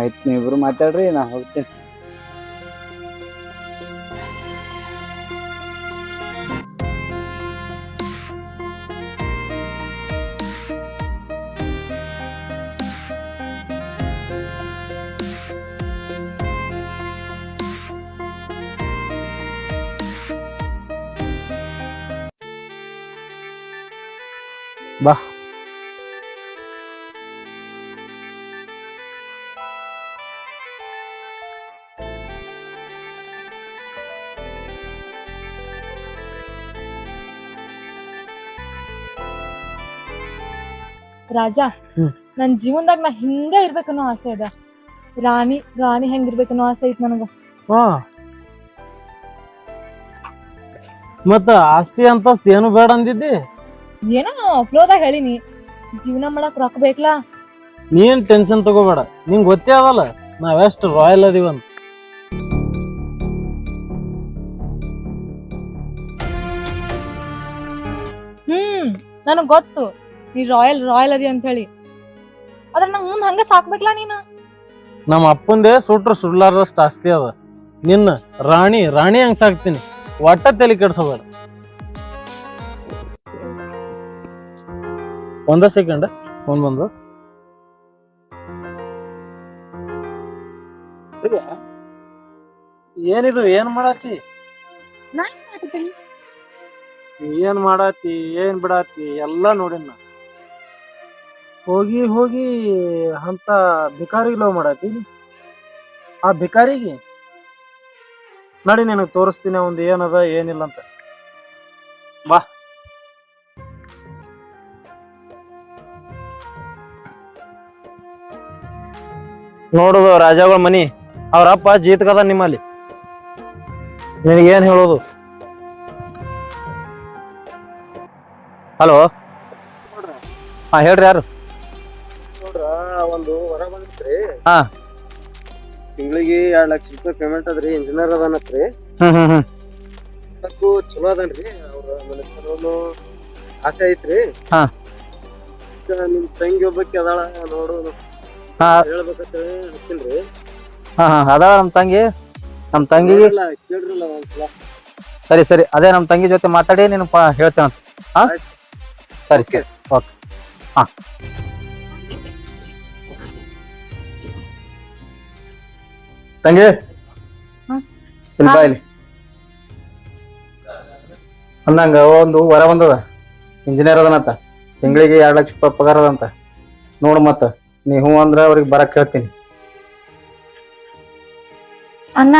ಆಯ್ತು ನೀವಿಬ್ರು ಮಾತಾಡ್ರಿ ನಾ ಹೋಗ್ತೀನಿ. ರಾಜ ಹ್ಮ್. ನನ್ ಜೀವನದಾಗ ನಾ ಹಿಂಗ ಇರ್ಬೇಕನ್ನೋ ಆಸೆ ಅದ ರಾಣಿ ರಾಣಿ ಹೆಂಗಿರ್ಬೇಕನ್ನೋ ಆಸೆ ಐತ್ ನನಗ. ಹಾ. ಮತ್ತ ಆಸ್ತಿ ಅಂತಸ್ತಿ ಏನು ಬೇಡ ಅಂದಿದ್ದಿ? ಏನೋ ಫ್ಲೋದಾಗ ಹೇಳಿನಿ ಜೀವನ ಮಾಡಕ್ ರೊಕ್ಕ ಬೇಕಲ್ಲ ನೀನ್ ಟೆನ್ಷನ್ ತಗೋಬೇಡ ನಿಂಗ್ ಗೊತ್ತೇ ಅದಲ್ಲ ನಾವೆಷ್ಟು ರಾಯಲ್ ಅದೀವಂತ ಹ್ಮ್ ನನಗ್ ಗೊತ್ತು. ನೀ ರಾಯಲ್ ರಾಯಲ್ ಅದಿ ಅಂತ ಹೇಳಿ ಆದ್ರೆ ನಂಗೆ ಮುಂದೆ ಹಂಗ ಸಾಕ್ಬೇಕಲ್ಲ ನೀನು? ನಮ್ಮ ಅಪ್ಪಂದೇ ಸುಟ್ರು ಸುಡ್ಲಾರ್ದಷ್ಟು ಆಸ್ತಿ ಅದ. ನಿನ್ನ ರಾಣಿ ರಾಣಿ ಹಂಗ್ ಸಾಕ್ತೀನಿ. ಒಟ್ಟ ತಲೆ ಕೆಡ್ಸೋಬೇಡ. ಒಂದ ಸೆಕೆಂಡ್ ಫೋನ್ ಬಂದು. ಏನಿದು ಏನ್ ಮಾಡಾತಿ? ಏನ್ ಮಾಡಾತಿ ಏನ್ ಬಿಡಾತಿ ಎಲ್ಲಾ ನೋಡಿನ ಹೋಗಿ ಹೋಗಿ ಅಂತ ಭಿಕಾರಿಗೆ ಲವ್ ಮಾಡತ್ತಿ ನೀ? ಆ ಭಿಕಾರಿಗೆ? ನಡಿ ನಿನಗೆ ತೋರಿಸ್ತೀನಿ ಒಂದು ಏನದ ಏನಿಲ್ಲ ಅಂತ ಬಾ ನೋಡುದು ರಾಜಾಗಳ ಮನಿ, ಅವ್ರ ಅಪ್ಪ ಜೀತಕದ ನಿಮ್ಮಲ್ಲಿ. ನಿನಗೇನ್ ಹೇಳೋದು? ಹಲೋ? ಹಾ, ಹೇಳ್ರಿ ಯಾರು? ಒಂದು ಹೊರ ಬಂದ್ರಿ ಹಾ. ತಿಂಗಳಿಗೆ ಎರಡ್ ಲಕ್ಷ ರೂಪಾಯಿ ಪೇಮೆಂಟ್ ಅದ್ರಿ ಇಂಜಿನಿಯರ್ ಅದಾನತ್ರಿ. ಹ್ಮ್ ಹ್ಮ್ ಹ್ಮ್. ಅದಕ್ಕೂ ಚಲೋ ಅದನ್ರಿ ಅವ್ರ ಮನಸ್ಸನ್ನು ಆಸೆ ಐತ್ರಿ. ಹಾ. ಈಗ ನಿಮ್ ತಂಗಿ ಒಬ್ಬಕ್ಕೆ ಅದಾಳ ನೋಡು ಹಾ. ಹೇಳ್ಬೇಕಂತ ಹಚ್ಚಿನ್ರಿ ಹಾ ಹಾ ಅದಾಳ ನಮ್ಮ ತಂಗಿ? ನಮ್ ತಂಗಿಗೆ? ನೋಡ್ರಲ್ಲ, ಕೇಳ್ರಲ್ಲ ಒಂದ್ಸಲ. ಸರಿ ಸರಿ ಅದೇ ನಮ್ ತಂಗಿ ಜೊತೆ ಮಾತಾಡಿ ನೀನು ಹೇಳ್ತೇನೆ ಅಂತ. ಹಾ? ಸರಿ ಸರಿ ಓಕೆ. ಹಾ. ತಂಗಿ. ಇಲ್ಲಿ ಬಾ ಇಲ್ಲಿ. ಅಂದಂಗ ಒಂದು ವರ ಬಂದದ. ಇಂಜಿನಿಯರ್ ಅದನಂತ. ತಿಂಗಳಿಗೆ ಎರಡು ಲಕ್ಷ ರೂಪಾಯಿ ಪಗಾರ ಅದಂತ ನೋಡು ಮತ್ತ ನೀ ಹೂ ಅಂದ್ರ ಅವ್ರಿಗೆ ಬರಕ್ ಹೇಳ್ತೀನಿ. ಅಣ್ಣ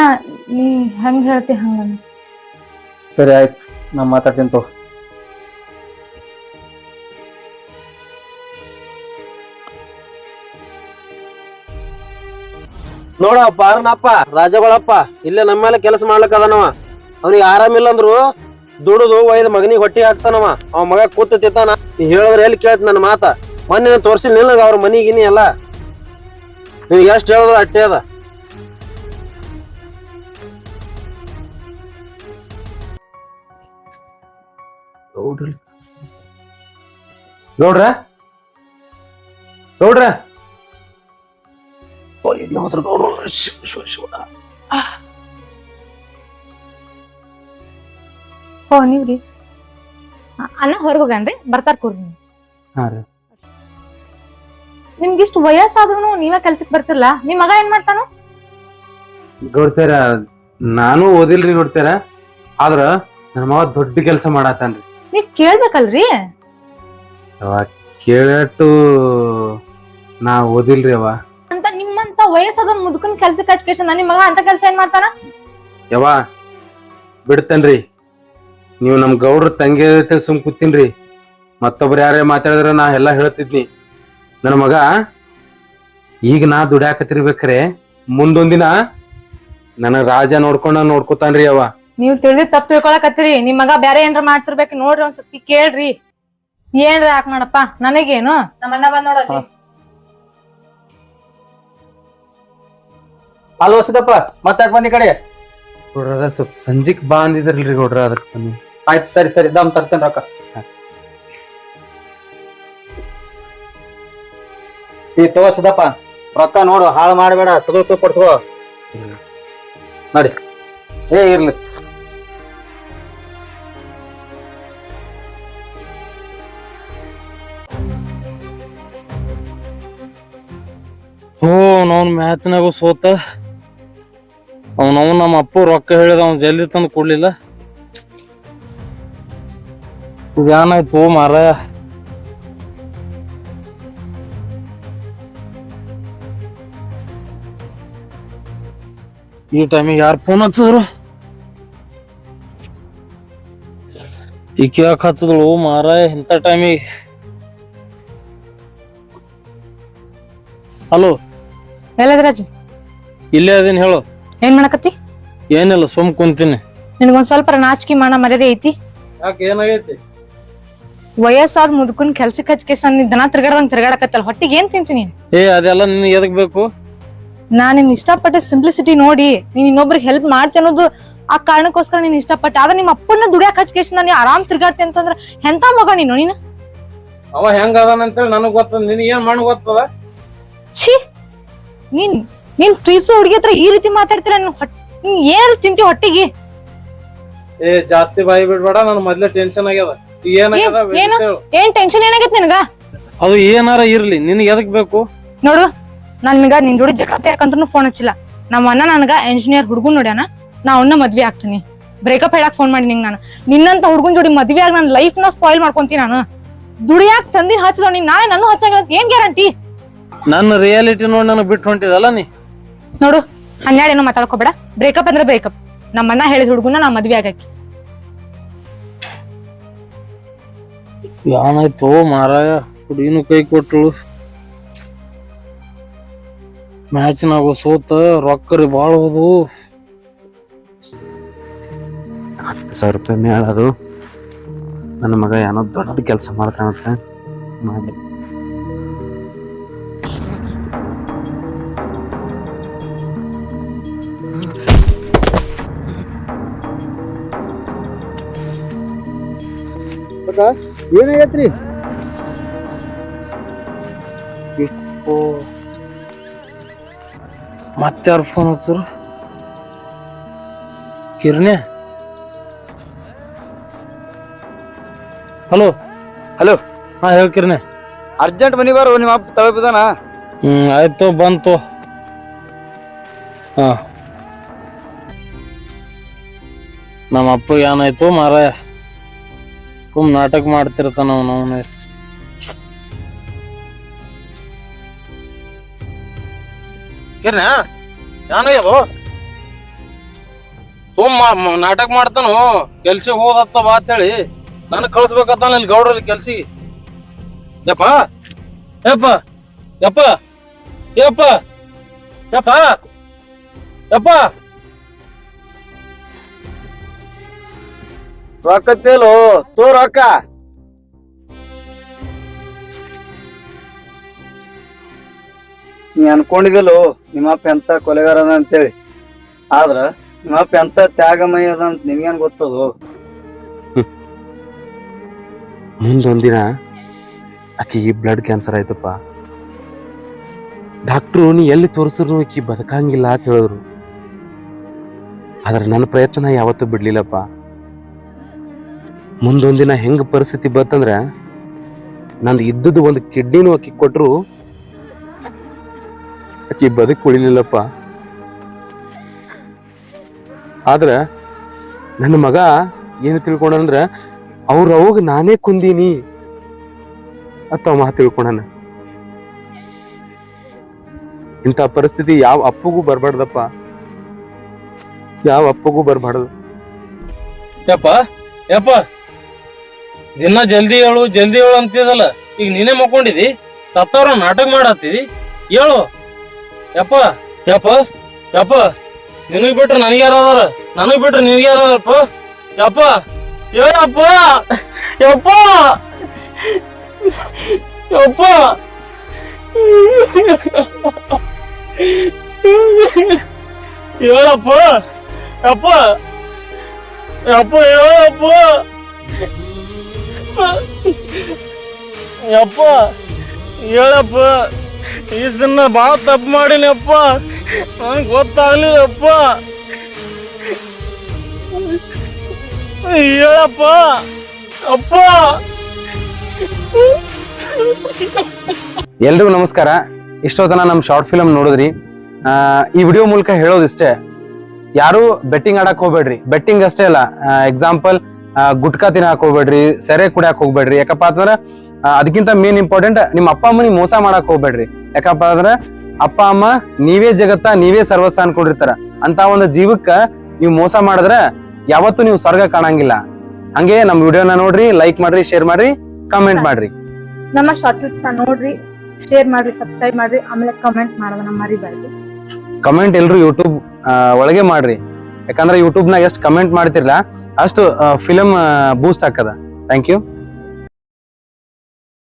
ನೀ ಹೆಂಗ್ ಹೇಳ್ತಿ ಹಂಗ ಸರಿ ಆಯ್ತು. ನಾ ಮಾತಾಡ್ತೀನಿ ತಗೋ. ನೋಡ ಪಾರನಪ್ಪ ರಾಜಗಳಪ್ಪ, ಇಲ್ಲೇ ನಮ್ಮ ಮೇಲೆ ಕೆಲಸ ಮಾಡ್ಲಕ್ ಅದನವ. ಅವ್ನಿಗೆ ಆರಾಮಿಲ್ಲ ಅಂದ್ರು ದುಡುದು ಒಯ್ದ ಮಗನಿಗೆ ಹೊಟ್ಟಿ ಹಾಕ್ತಾನವ. ಅವ ಮಗ ಕೂತು ತಿತ್ತಾನ ನೀ ಹೇಳಿದ್ರೆ ಎಲ್ಲಿ ಕೇಳ್ತ ನನ್ನ ಮಾತ? ಮೊನ್ನೆ ತೋರಿಸಿ ನಿನಗ, ಅವ್ರ ಮನಿಗಿನಿ ಎಲ್ಲ. ನೀವು ಎಷ್ಟು ಹೇಳಿದ್ರು ಅಟ್ಟೆ ಅದ. ಗೌಡ್ರ ಗೌಡ್ರ ಓ ನೀವ್ರಿ? ಅಣ್ಣ ಹೊರಗೆ ಹೋಗ್ಯಾನ್ರಿ ಬರ್ತಾರ ಕೊಡ್ರಿ. ಹಾ ರೀ. ನಿಮ್ಗಿಷ್ಟು ವಯಸ್ಸಾದ್ರೂ ನೀವೇ ಕೆಲ್ಸಕ್ ಬರ್ತಿರ್ಲ? ನಿಮ್ ಮಗ ಏನ್ ಮಾಡ್ತಾನು? ಗೌಡ್ತಾರ ನಾನು ಓದಿಲ್ರಿ ಗೌಡ್ತಾರ ಆದ್ರ ನನ್ನ ಮಾವ ದೊಡ್ಡ ಕೆಲಸ ಮಾಡತ್ತಾನ್ರಿ ನೀವ್ ಕೇಳ್ಬೇಕಲ್ರಿ? ಕೇಳಟ್ಟು ನಾ ಓದಿಲ್ರಿ ಅವ. ಅಂತ ನಿಮ್ಮಂತ ವಯಸ್ಸಾದ ಮುದುಕನ್ ಕೆಲ್ಸಕ್ಕೆ ಹಚ್ಕೇಶನ್ ನನ್ನ ಮಗ ಅಂತ ಕೆಲ್ಸ ಏನ್ ಮಾಡ್ತಾನ? ಯವ್ವ ಬಿಡ್ತೇನ್ರಿ. ನೀವು ನಮ್ ಗೌಡ್ರ ತಂಗಿ ಜೊತೆ ಸುಮ್ ಕೂತೀನ್ರಿ. ಮತ್ತೊಬ್ರು ಯಾರೇ ಮಾತಾಡಿದ್ರ ನಾ ಎಲ್ಲಾ ಹೇಳ್ತಿದ್ನಿ. ನನ್ನ ಮಗ ಈಗ ನಾ ದುಡ್ಯಾಕತಿರ್ಬೇಕ್ರೆ ಮುಂದೊಂದಿನ ನನ್ನ ರಾಜ ನೋಡ್ಕೊಂಡ ನೋಡ್ಕೊತಾನ್ರಿ ಅವ ನೀವ್ ತಿಳಿದ್ ತಪ್ಪು ತಿಳ್ಕೊಳಕತ್ತೀರಿ. ನಿಮ್ ಮಗ ಬ್ಯಾರೆ ಏನ್ರ ಮಾಡ್ತಿರ್ಬೇಕು ನೋಡ್ರಿ ಒಂದ್ ಸತಿ ಕೇಳ್ರಿ. ಏನ್ರ ಯಾಕೆ ಮಾಡಪ್ಪ? ನನಗೇನು? ನಮ್ಮ ಅಣ್ಣ ಬಂದ್ ನೋಡಲ್ಲಿ. ಅಲ್ವ ಸಿದ್ದಪ್ಪ. ಮತ್ತಾಕ್ ಬಂದಿ ಕಡೆ? ಅದ ಸ್ವಲ್ಪ ಸಂಜಿಕ್ ಬಾ ಅಂದಿದ್ರಲ್ರಿ ಗೌಡ್ರ ಅದಕ್ಕೆ ಬನ್ನಿ ಆಯ್ತು ಸರಿ ಸರಿ. ದಮ್ ತರ್ತೇನೆ ರೊಕ್ಕ. ಈ ತೋ ಸಿದ್ದಪ್ಪ ರೊಕ್ಕ ನೋಡು ಹಾಳು ಮಾಡಬೇಡ ಸದುಪಯೋಗ ಕೊಡ್ಸೋ ನೋಡಿ. ಏ ಇರ್ಲಿ. ಓ ಅವ್ನ ಮ್ಯಾಚ್ನಾಗೂ ಸೋತ ಅವನವ್ ನಮ್ಮ ಅಪ್ಪ ರೊಕ್ಕ ಹೇಳಿದ ಅವ್ನು ಜಲ್ದಿ ತಂದು ಕೊಡ್ಲಿಲ್ಲ. ಏನಾಯ್ತು ಮಾರ ಈ ಟೈಮಿಗೆ ಯಾರು ಫೋನ್ ಹಚ್ಚಿದ್ರು? ಈಕೆ ಯಾಕೆ ಹಚ್ಚದಳು ಮಾರ ಇಂಥ ಟೈಮಿಗೆ ಹಲೋ ಇಲ್ಲೇ ಅದೀನಿ ಹೇಳು. ಏನ್ ಮಾಡಕತ್ತಿ? ಏನಿಲ್ಲ ಸುಮ್ ಕುಂತೀನಿ. ನಿನಗೊಂದ್ ಸ್ವಲ್ಪ ನಾಚಿಕೆ ಮಾಡ ಮರ್ಯಾದೆ ಐತಿ? ಯಾಕೆ ಏನಾಗೈತಿ? ವಯಸ್ಸಾದ ಮುದುಕನ್ ಕೆಲ್ಸಕ್ಕೆ ಹಚ್ಕೇಶನ್ ದನ ತಿರ್ಗಾಡ್ದಂಗ್ ತಿರ್ಗಾಡಕತ್ತಲ್ಲ ಹೊಟ್ಟಿಗೆ ಏನ್ ತಿಂತೀನಿ ಏ ಅದೆಲ್ಲ ನಿನ್ ಎದಕ್ ಬೇಕು? ನಾನು ನಿನ್ ಇಷ್ಟಪಟ್ಟ ಸಿಂಪ್ಲಿಸಿಟಿ ನೋಡಿ ನೀನ್ ಇನ್ನೊಬ್ರಿಗೆ ಹೆಲ್ಪ್ ಮಾಡ್ತಿ ಅನ್ನೋದು ಆ ಕಾರಣಕ್ಕೋಸ್ಕರ ನೀನ್ ಇಷ್ಟಪಟ್ಟೆ. ಆದ್ರೆ ನಿಮ್ಮ ಅಪ್ಪನ ದುಡಿಯಾಕ ಹಚ್ಕೇಶನ್ ನಾನು ಆರಾಮ್ ತಿರ್ಗಾಡ್ತಿ ಅಂತಂದ್ರ ಎಂತ ಮಗ ನೀನು ನೀನು? ಅವ ಹೆಂಗ ಅದಾನ ಅಂತೇಳಿ ನನಗ್ ಗೊತ್ತದ ನೀನು ಏನ್ ಮಾಡ್ ಗೊತ್ತದ? ಛೀ! ನೀನ್ ನೀನ್ ಪ್ರೀಸು ಹುಡುಗಿ ಹತ್ರ ಈ ರೀತಿ ಮಾತಾಡ್ತೀರ? ನೀನ್ ಹೊಟ್- ನೀನ್ ಏನ್ ತಿಂತಿ ಹೊಟ್ಟಿಗೆ? ಏ ಜಾಸ್ತಿ ಬಾಯಿ ಬಿಡ್ಬೇಡ ನನ್ ಮೊದ್ಲೇ ಟೆನ್ಷನ್ ಆಗ್ಯದ. ಈಗ ಏನಾಗ್ಯದ ಏನ್- ಏನು? ವಿಷಯ ಹೇಳು. ಏನ್ ಟೆನ್ಷನ್ ಏನಾಗೈತಿ ನಿನಗ? ಅದು ಏನಾರ ಇರ್ಲಿ ನಿನಗೆ ಎದಕ್ ಬೇಕು? ನೋಡು ನಾನ್ ನಿನಗ ನಿನ್ ಜೋಡಿ ಜಗತ್ತೆ ಯಾಕಂದ್ರೂ ಫೋನ್ ಹಚ್ಚಿಲ್ಲ. ನಮ್ಮ ಅಣ್ಣ ನನ್ಗ ಇಂಜಿನಿಯರ್ ಹುಡುಗನ್ ನೋಡ್ಯಾನ ನಾ ಅವನ್ನ ಮದ್ವೆ ಆಗ್ತೀನಿ. ಬ್ರೇಕಪ್ ಹೇಳಕ್ ಫೋನ್ ಮಾಡಿ ನಿಂಗ್ ನಾನು. ನಿನ್ನಂತ ಹುಡುಗನ್ ಜೋಡಿ ಮದ್ವೆ ಆಗಿ ನನ್ನ ಲೈಫ್ನ ಸ್ಪಾಯಿಲ್ ಮಾಡ್ಕೊಂತೀನಿ ನಾನು. ದುಡಿಯಾಕ್ ತಂದಿ ಹಚ್ಚದ ನೀನ್ ನಾಳೆ ನಾನು ಹಚ್ಚಾಗ ಏನ್ ಗ್ಯಾರಂಟಿ ನನ್ನ ರಿಯಾಲಿಟಿ ನೋಡಿ ನನಗೆ ಬಿಟ್ಟು ಹೊಂಟಿದಲ್ಲ ನೀ? ನೋಡು ಹನ್ನೆರಡು ಏನೋ ಮಾತಾಡ್ಕೋಬೇಡ. ಬ್ರೇಕಪ್ ಅಂದ್ರೆ ಬ್ರೇಕಪ್ ನಮ್ಮನ್ನ ಹೇಳಿದ ಹುಡುಗನ ನಾ ಮದ್ವೆ ಆಗಕ್ಕೆ. ಏನಾಯ್ತು ಮಾರಾಯ ಹುಡುಗಿನೂ ಕೈ ಕೊಟ್ಟಳು. ಮ್ಯಾಚ್ನಾಗ ಸೋತ ರೊಕ್ಕ ರೀ ಭಾಳ ಹೋದು ಹತ್ತು ಸಾವಿರ ರೂಪಾಯಿ ಮೇಳ ಅದು. ನನ್ನ ಮಗ ಏನೋ ದೊಡ್ಡ ಕೆಲಸ ಮಾಡ್ತಾನಂತ. ಮಾಡಿ. ಏನಾಗೈತ್ರಿ ಮತ್ತೆ ಯಾರು ಫೋನ್ ಹಚ್ಚರು ಕಿರ್ನೆ ಹಲೋ ಹಲೋ ಹಾ ಹೇಳಿ ಕಿರ್ನೆ ಅರ್ಜೆಂಟ್ ಮನಿ ಬಾರು ನಿಮ್ಮ ಅಪ್ಪ ತಳಪಿದಾನ ಹ್ಮ್ ಆಯ್ತು ಬಂತು. ಹಾ. ನಮ್ಮ ಅಪ್ಪ ಏನಾಯ್ತು ಮಾರಾಯ? ಸುಮ್ ನಾಟಕ ಮಾಡ್ತಿರ್ತಾನ ಅವನು ಅವನು ಕಿರ್ನ ಏನಾಗ್ಯದು ಸುಮ್ಮ ಮ- ನಾಟಕ ಮಾಡ್ತಾನು. ಕೆಲ್ಸಿಗೆ ಹೋದತ್ತ ಬಾ ಅಂತೇಳಿ. ನಾನು ಕಳ್ಸ್ಬೇಕತ್ತಾನ ಇಲ್ಲಿ ಗೌಡ್ರಲ್ಲಿ ಕೆಲ್ಸಿಗೆ. ಯಪ್ಪ? ಯಪ್ಪ? ಯಪ್ಪ? ಯಪ್ಪ? ಯಪ್ಪ? ಯಪ್ಪ? ರೊಕ್ಕ ತೇಲು, ತೋ ರೊಕ್ಕ. ನೀ ಅನ್ಕೊಂಡಿದಿಲ್ಲೋ ನಿಮ್ಮಪ್ಪ ಎಂತ ಕೊಲೆಗಾರ ಅದ ಅಂತೇಳಿ. ಆದ್ರ ನಿಮ್ಮಪ್ಪ ಎಂತ ತ್ಯಾಗಮಯ ಅದ ಅಂತ ನಿನ್ಗೇನ್ ಗೊತ್ತದು? ಮುಂದೊಂದಿನ ಆಕಿಗೆ ಬ್ಲಡ್ ಕ್ಯಾನ್ಸರ್ ಆಯ್ತಪ್ಪ. ಡಾಕ್ಟ್ರು ನೀ ಎಲ್ಲಿ ತೋರಿಸಿದ್ರು ಆಕಿ ಬದುಕಂಗಿಲ್ಲ ಅಂತ ಹೇಳಿದ್ರು. ಆದ್ರೆ ನನ್ನ ಪ್ರಯತ್ನ ಯಾವತ್ತೂ ಬಿಡ್ಲಿಲ್ಲಪ್ಪ. ಮುಂದೊಂದಿನ ಹೆಂಗೆ ಪರಿಸ್ಥಿತಿ ಬತ್ತಂದ್ರೆ ನಂದು ಇದ್ದದ್ದು ಒಂದು ಕಿಡ್ನಿನೂ ಅಕ್ಕಿ ಕೊಟ್ಟರು ಅಕ್ಕಿ ಬದುಕ್ ಉಳಿಲಿಲ್ಲಪ್ಪ. ಆದ್ರೆ ನನ್ನ ಮಗ ಏನು ತಿಳ್ಕೊಂಡಂದ್ರೆ ಅವ್ರ ಅವಾಗ ನಾನೇ ಕುಂದೀನಿ ಅಂತ ಮಾತು ತಿಳ್ಕೊಂಡನ. ಇಂಥ ಪರಿಸ್ಥಿತಿ ಯಾವ ಅಪ್ಪಗೂ ಬರಬಾರ್ದಪ್ಪ. ಯಾವ ಅಪ್ಪಗೂ ಬರಬಾರ್ದು. ಯಪ್ಪ ಯಪ್ಪ. ದಿನ ಜಲ್ದಿ ಹೇಳು ಜಲ್ದಿ ಹೇಳು ಅಂತಿದಲ್ಲ ಈಗ ನೀನೆ ಮಕ್ಕೊಂಡಿದಿ, ಸತ್ತವ್ರ ನಾಟಕ ಮಾಡತ್ತಿದಿ. ಹೇಳು. ಯಪ್ಪ ಯಪ್ಪ ಯಪ್ಪ. ನಿನಗ್ ಬಿಟ್ರೆ ನನಗೆ ಯಾರದಾರ ನನಗ್ ಬಿಟ್ರೆ ನಿನಗೆ ಯಾರದಾರಪ್ಪ ಯಪ್ಪ. ಹೇಳಪ್ಪ. ಯಪ್ಪ. ಯಪ್ಪ. ಹೇಳಪ್ಪ. ಯಪ್ಪ. ಯಪ್ಪ, ಹೇಳಪ್ಪ. ಯಪ್ಪ ಹೇಳಪ್ಪ ಈಸ್ ದಿನ ಭಾಳ ತಪ್ಪು ಮಾಡಿನಪ್ಪ ನನಗೆ ಗೊತ್ತಾಗ್ಲಿಲ್ಲಪ್ಪ. ಹೇಳಪ್ಪ. ಅಪ್ಪ. ಎಲ್ರಿಗೂ ನಮಸ್ಕಾರ. ಇಷ್ಟೊತ್ತನ ನಮ್ಮ ಶಾರ್ಟ್ ಫಿಲಮ್ ನೋಡಿದ್ರಿ. ಈ ವಿಡಿಯೋ ಮೂಲಕ ಹೇಳೋದಿಷ್ಟೇ. ಯಾರು ಬೆಟ್ಟಿಂಗ್ ಆಡಕ್ ಹೋಗ್ಬೇಡ್ರಿ. ಬೆಟ್ಟಿಂಗ್ ಅಷ್ಟೇ ಅಲ್ಲ. ಎಕ್ಸಾಂಪಲ್ ಗುಟ್ಕಾ ತಿನ್ನಕ್ ಹೋಗ್ಬೇಡ್ರಿ ಸೆರೆ ಕುಡಿಯಕ್ ಹೋಗ್ಬೇಡ್ರಿ. ಯಾಕಪ್ಪ ಅಂತಂದ್ರ ಅದಕ್ಕಿಂತ ಮೇನ್ ಇಂಪಾರ್ಟೆಂಟ್ ನಿಮ್ಮ ಅಪ್ಪ ಅಮ್ಮನಿ ಮೋಸ ಮಾಡಕ್ ಹೋಗ್ಬೇಡ್ರಿ. ಯಾಕಪ್ಪ ಅಂದ್ರೆ ಅಪ್ಪ ಅಮ್ಮ ನೀವೇ ಜಗತ್ತ ನೀವೇ ಸರ್ವಸ್ವ ಅನ್ಕೊಂಡಿರ್ತಾರ ಅಂತ ಒಂದು ಜೀವಕ್ಕ ನೀವು ಮೋಸ ಮಾಡಿದ್ರೆ ಯಾವತ್ತೂ ನೀವು ಸ್ವರ್ಗ ಕಾಣಂಗಿಲ್ಲ. ಹಂಗೆ ನಮ್ ವಿಡಿಯೋನ ನೋಡ್ರಿ ಲೈಕ್ ಮಾಡ್ರಿ ಶೇರ್ ಮಾಡ್ರಿ ಕಮೆಂಟ್ ಮಾಡ್ರಿ. ನಮ್ಮ ಶಾರ್ಟ್ ಕ್ಲಿಪ್ಸ್ ನೋಡ್ರಿ ಶೇರ್ ಮಾಡ್ರಿ ಸಬ್ಸ್ಕ್ರೈಬ್ ಮಾಡ್ರಿ ಆಮೇಲೆ ಕಮೆಂಟ್ ಮಾಡೋದನ್ನ ಮರಿಬೇಡ್ರಿ ಕಮೆಂಟ್ ಎಲ್ರು ಯೂಟ್ಯೂಬ್ ಒಳಗೆ ಮಾಡ್ರಿ. ಯಾಕಂದ್ರೆ ಯೂಟ್ಯೂಬ್ ನಾಗ ಎಷ್ಟು ಕಮೆಂಟ್ ಮಾಡ್ತಿರ್ಲಾ ಅಷ್ಟು ಫಿಲಮ್ ಬೂಸ್ಟ್ ಆಗ್ತದ. Thank you